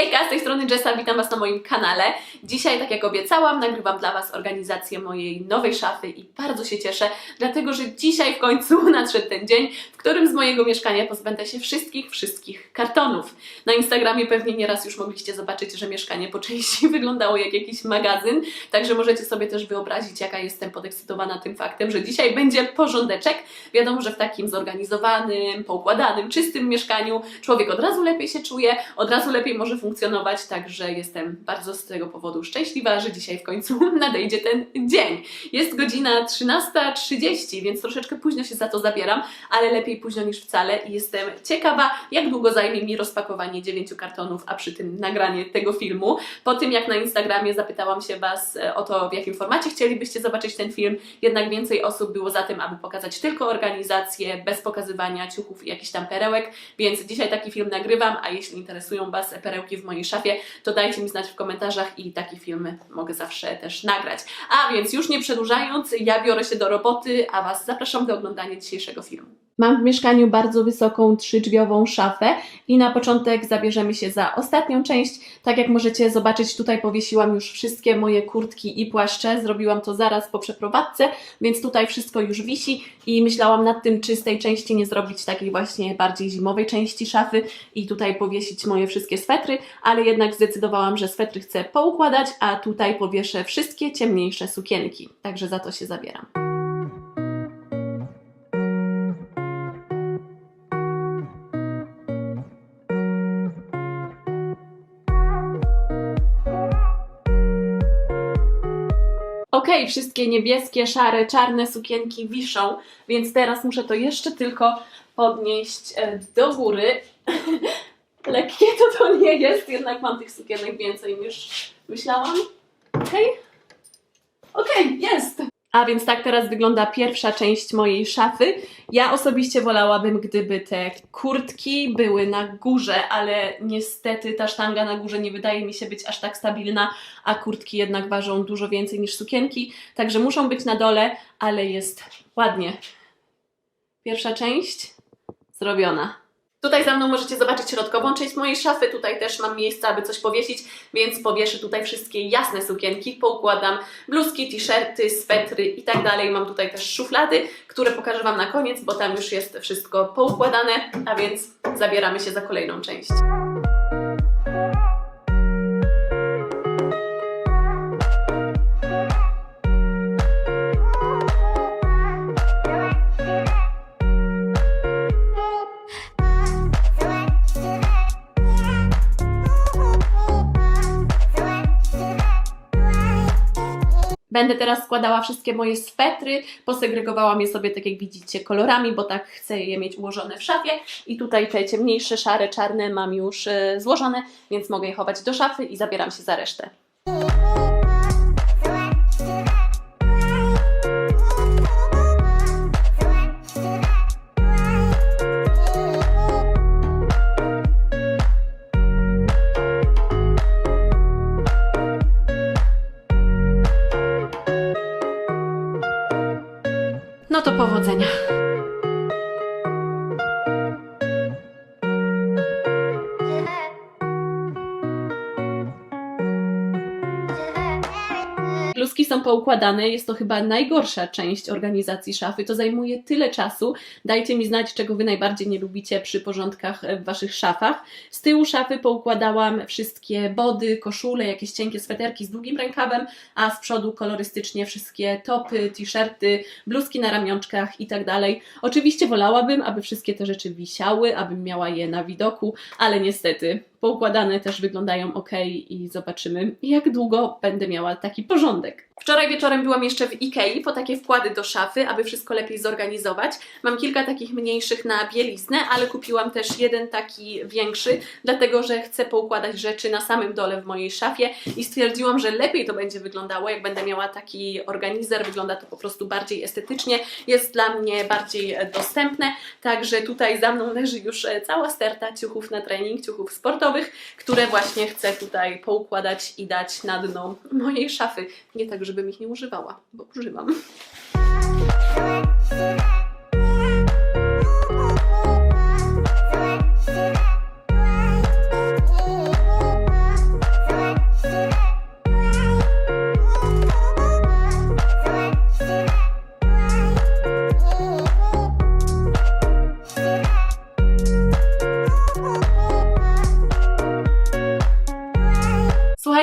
Hejka, z tej strony Jessa, witam Was na moim kanale. Dzisiaj, tak jak obiecałam, nagrywam dla Was organizację mojej nowej szafy i bardzo się cieszę, dlatego że dzisiaj w końcu nadszedł ten dzień, w którym z mojego mieszkania pozbędę się wszystkich, wszystkich kartonów. Na Instagramie pewnie nieraz już mogliście zobaczyć, że mieszkanie po części wyglądało jak jakiś magazyn, także możecie sobie też wyobrazić, jaka jestem podekscytowana tym faktem, że dzisiaj będzie porządeczek. Wiadomo, że w takim zorganizowanym, poukładanym, czystym mieszkaniu człowiek od razu lepiej się czuje, od razu lepiej może funkcjonować, także jestem bardzo z tego powodu szczęśliwa, że dzisiaj w końcu nadejdzie ten dzień. Jest godzina 13.30, więc troszeczkę późno się za to zabieram, ale lepiej późno niż wcale i jestem ciekawa, jak długo zajmie mi rozpakowanie dziewięciu kartonów, a przy tym nagranie tego filmu. Po tym, jak na Instagramie zapytałam się Was e, o to, w jakim formacie chcielibyście zobaczyć ten film, jednak więcej osób było za tym, aby pokazać tylko organizację, bez pokazywania ciuchów i jakichś tam perełek, więc dzisiaj taki film nagrywam, a jeśli interesują Was perełki w mojej szafie, to dajcie mi znać w komentarzach i takie filmy mogę zawsze też nagrać. A więc już nie przedłużając, ja biorę się do roboty, a Was zapraszam do oglądania dzisiejszego filmu. Mam w mieszkaniu bardzo wysoką trzydrzwiową szafę i na początek zabierzemy się za ostatnią część. Tak jak możecie zobaczyć, tutaj powiesiłam już wszystkie moje kurtki i płaszcze. Zrobiłam to zaraz po przeprowadzce, więc tutaj wszystko już wisi i myślałam nad tym, czy z tej części nie zrobić takiej właśnie bardziej zimowej części szafy i tutaj powiesić moje wszystkie swetry, ale jednak zdecydowałam, że swetry chcę poukładać, a tutaj powieszę wszystkie ciemniejsze sukienki. Także za to się zabieram. Okej, wszystkie niebieskie, szare, czarne sukienki wiszą, więc teraz muszę to jeszcze tylko podnieść e, do góry. Lekkie to to nie jest, jednak mam tych sukienek więcej niż myślałam. Okej? Okej, jest! A więc tak teraz wygląda pierwsza część mojej szafy. Ja osobiście wolałabym, gdyby te kurtki były na górze, ale niestety ta sztanga na górze nie wydaje mi się być aż tak stabilna, a kurtki jednak ważą dużo więcej niż sukienki, także muszą być na dole, ale jest ładnie. Pierwsza część zrobiona. Tutaj za mną możecie zobaczyć środkową część mojej szafy. Tutaj też mam miejsce, aby coś powiesić, więc powieszę tutaj wszystkie jasne sukienki, poukładam bluzki, t-shirty, swetry i tak dalej. Mam tutaj też szuflady, które pokażę Wam na koniec, bo tam już jest wszystko poukładane, a więc zabieramy się za kolejną część. Będę teraz składała wszystkie moje swetry, posegregowałam je sobie tak jak widzicie kolorami, bo tak chcę je mieć ułożone w szafie i tutaj te ciemniejsze, szare, czarne mam już e, złożone, więc mogę je chować do szafy i zabieram się za resztę. No to powodzenia. Są poukładane, jest to chyba najgorsza część organizacji szafy. To zajmuje tyle czasu. Dajcie mi znać, czego Wy najbardziej nie lubicie przy porządkach w Waszych szafach. Z tyłu szafy poukładałam wszystkie body, koszule, jakieś cienkie sweterki z długim rękawem, a z przodu kolorystycznie wszystkie topy, t-shirty, bluzki na ramionczkach i tak dalej. Oczywiście wolałabym, aby wszystkie te rzeczy wisiały, abym miała je na widoku, ale niestety poukładane też wyglądają ok i zobaczymy, jak długo będę miała taki porządek. Wczoraj wieczorem byłam jeszcze w Ikei po takie wkłady do szafy, aby wszystko lepiej zorganizować. Mam kilka takich mniejszych na bieliznę, ale kupiłam też jeden taki większy, dlatego że chcę poukładać rzeczy na samym dole w mojej szafie i stwierdziłam, że lepiej to będzie wyglądało, jak będę miała taki organizer. Wygląda to po prostu bardziej estetycznie, jest dla mnie bardziej dostępne. Także tutaj za mną leży już cała sterta ciuchów na trening, ciuchów sportowych, które właśnie chcę tutaj poukładać i dać na dno mojej szafy. Nie tak, żebym ich nie używała, bo używam.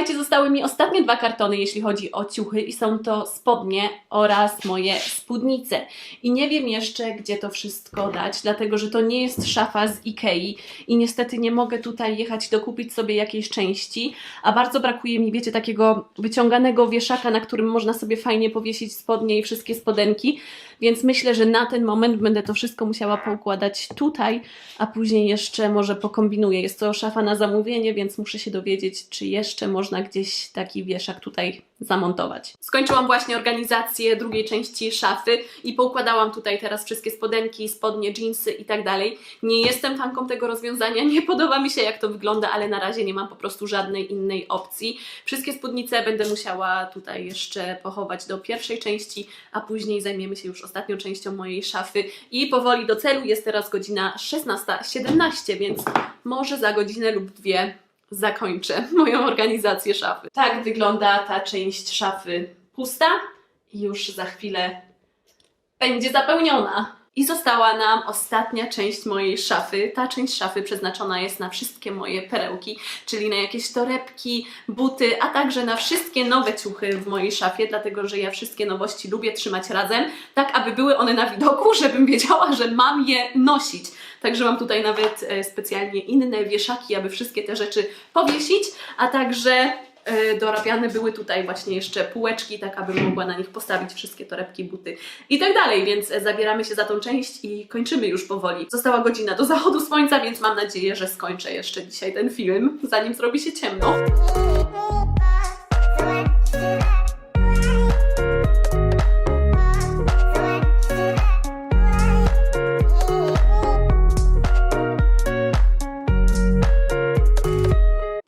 Słuchajcie, zostały mi ostatnie dwa kartony, jeśli chodzi o ciuchy, i są to spodnie oraz moje spódnice. I nie wiem jeszcze, gdzie to wszystko dać, dlatego że to nie jest szafa z Ikei i niestety nie mogę tutaj jechać dokupić sobie jakiejś części, a bardzo brakuje mi, wiecie, takiego wyciąganego wieszaka, na którym można sobie fajnie powiesić spodnie i wszystkie spodenki, więc myślę, że na ten moment będę to wszystko musiała poukładać tutaj, a później jeszcze może pokombinuję. Jest to szafa na zamówienie, więc muszę się dowiedzieć, czy jeszcze można gdzieś taki wieszak tutaj zamontować. Skończyłam właśnie organizację drugiej części szafy i poukładałam tutaj teraz wszystkie spodenki, spodnie, jeansy i tak dalej. Nie jestem fanką tego rozwiązania, nie podoba mi się jak to wygląda, ale na razie nie mam po prostu żadnej innej opcji. Wszystkie spódnice będę musiała tutaj jeszcze pochować do pierwszej części, a później zajmiemy się już ostatnią częścią mojej szafy i powoli do celu. Jest teraz godzina 16.17, więc może za godzinę lub dwie zakończę moją organizację szafy. Tak wygląda ta część szafy pusta i już za chwilę będzie zapełniona. I została nam ostatnia część mojej szafy. Ta część szafy przeznaczona jest na wszystkie moje perełki, czyli na jakieś torebki, buty, a także na wszystkie nowe ciuchy w mojej szafie, dlatego że ja wszystkie nowości lubię trzymać razem, tak aby były one na widoku, żebym wiedziała, że mam je nosić. Także mam tutaj nawet e, specjalnie inne wieszaki, aby wszystkie te rzeczy powiesić, a także dorabiane były tutaj właśnie jeszcze półeczki, tak abym mogła na nich postawić wszystkie torebki, buty i tak dalej, więc e, zabieramy się za tą część i kończymy już powoli. Została godzina do zachodu słońca, więc mam nadzieję, że skończę jeszcze dzisiaj ten film, zanim zrobi się ciemno.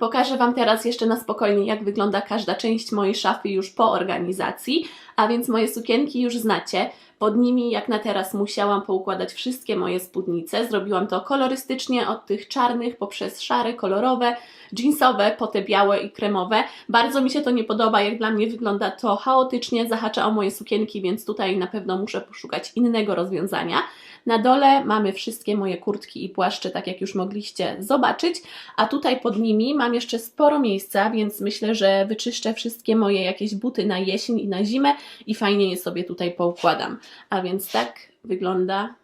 Pokażę Wam teraz jeszcze na spokojnie, jak wygląda każda część mojej szafy już po organizacji, a więc moje sukienki już znacie. Pod nimi, jak na teraz, musiałam poukładać wszystkie moje spódnice. Zrobiłam to kolorystycznie, od tych czarnych poprzez szare, kolorowe, jeansowe, po te białe i kremowe. Bardzo mi się to nie podoba, jak dla mnie wygląda to chaotycznie, zahacza o moje sukienki, więc tutaj na pewno muszę poszukać innego rozwiązania. Na dole mamy wszystkie moje kurtki i płaszcze, tak jak już mogliście zobaczyć, a tutaj pod nimi mam jeszcze sporo miejsca, więc myślę, że wyczyszczę wszystkie moje jakieś buty na jesień i na zimę i fajnie je sobie tutaj poukładam. A więc tak wygląda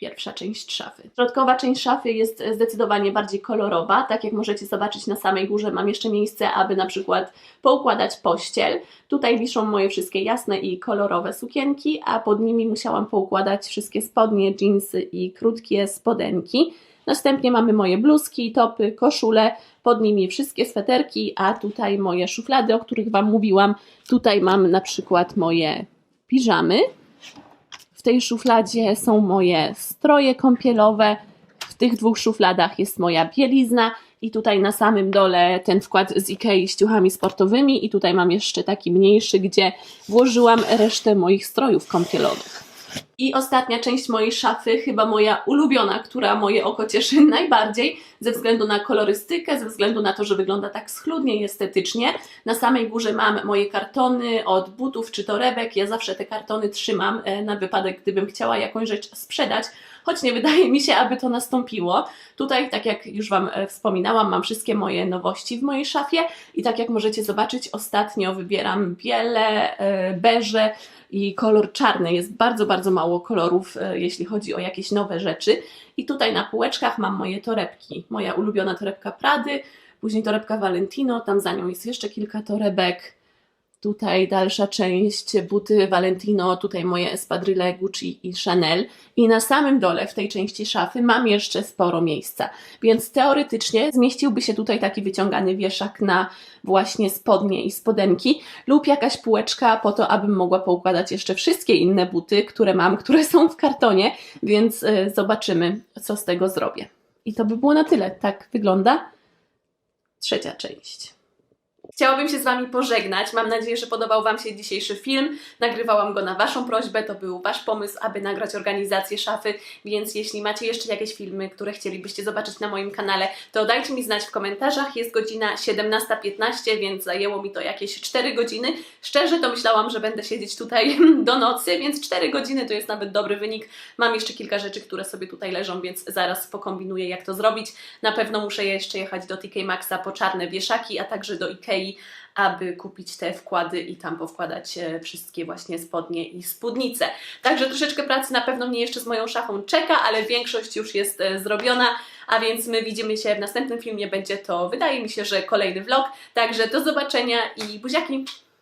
pierwsza część szafy. Środkowa część szafy jest zdecydowanie bardziej kolorowa. Tak jak możecie zobaczyć na samej górze mam jeszcze miejsce, aby na przykład poukładać pościel. Tutaj wiszą moje wszystkie jasne i kolorowe sukienki, a pod nimi musiałam poukładać wszystkie spodnie, jeansy i krótkie spodenki. Następnie mamy moje bluzki, topy, koszule, pod nimi wszystkie sweterki, a tutaj moje szuflady, o których Wam mówiłam. Tutaj mam na przykład moje piżamy. W tej szufladzie są moje stroje kąpielowe. W tych dwóch szufladach jest moja bielizna i tutaj na samym dole ten wkład z Ikei z ciuchami sportowymi i tutaj mam jeszcze taki mniejszy, gdzie włożyłam resztę moich strojów kąpielowych. I ostatnia część mojej szafy, chyba moja ulubiona, która moje oko cieszy najbardziej, ze względu na kolorystykę, ze względu na to, że wygląda tak schludnie i estetycznie. Na samej górze mam moje kartony od butów czy torebek. Ja zawsze te kartony trzymam e, na wypadek, gdybym chciała jakąś rzecz sprzedać, choć nie wydaje mi się, aby to nastąpiło. Tutaj, tak jak już Wam e, wspominałam, mam wszystkie moje nowości w mojej szafie i tak jak możecie zobaczyć, ostatnio wybieram biele, e, beże, i kolor czarny. Jest bardzo, bardzo mało kolorów, e, jeśli chodzi o jakieś nowe rzeczy. I tutaj na półeczkach mam moje torebki. Moja ulubiona torebka Prady, później torebka Valentino, tam za nią jest jeszcze kilka torebek. Tutaj dalsza część, buty Valentino, tutaj moje espadrille Gucci i Chanel. I na samym dole w tej części szafy mam jeszcze sporo miejsca, więc teoretycznie zmieściłby się tutaj taki wyciągany wieszak na właśnie spodnie i spodenki lub jakaś półeczka po to, abym mogła poukładać jeszcze wszystkie inne buty, które mam, które są w kartonie, więc y, zobaczymy, co z tego zrobię. I to by było na tyle. Tak wygląda trzecia część. Chciałabym się z Wami pożegnać. Mam nadzieję, że podobał Wam się dzisiejszy film. Nagrywałam go na Waszą prośbę, to był Wasz pomysł, aby nagrać organizację szafy, więc jeśli macie jeszcze jakieś filmy, które chcielibyście zobaczyć na moim kanale, to dajcie mi znać w komentarzach. Jest godzina 17.15, więc zajęło mi to jakieś 4 godziny. Szczerze to myślałam, że będę siedzieć tutaj do nocy, więc 4 godziny to jest nawet dobry wynik. Mam jeszcze kilka rzeczy, które sobie tutaj leżą, więc zaraz pokombinuję, jak to zrobić. Na pewno muszę jeszcze jechać do TK Maxa po czarne wieszaki, a także do Ikei Aby kupić te wkłady i tam powkładać e, wszystkie właśnie spodnie i spódnice. Także troszeczkę pracy na pewno mnie jeszcze z moją szafą czeka, ale większość już jest e, zrobiona, a więc my widzimy się w następnym filmie. Będzie to, wydaje mi się, że kolejny vlog. Także do zobaczenia i buziaki!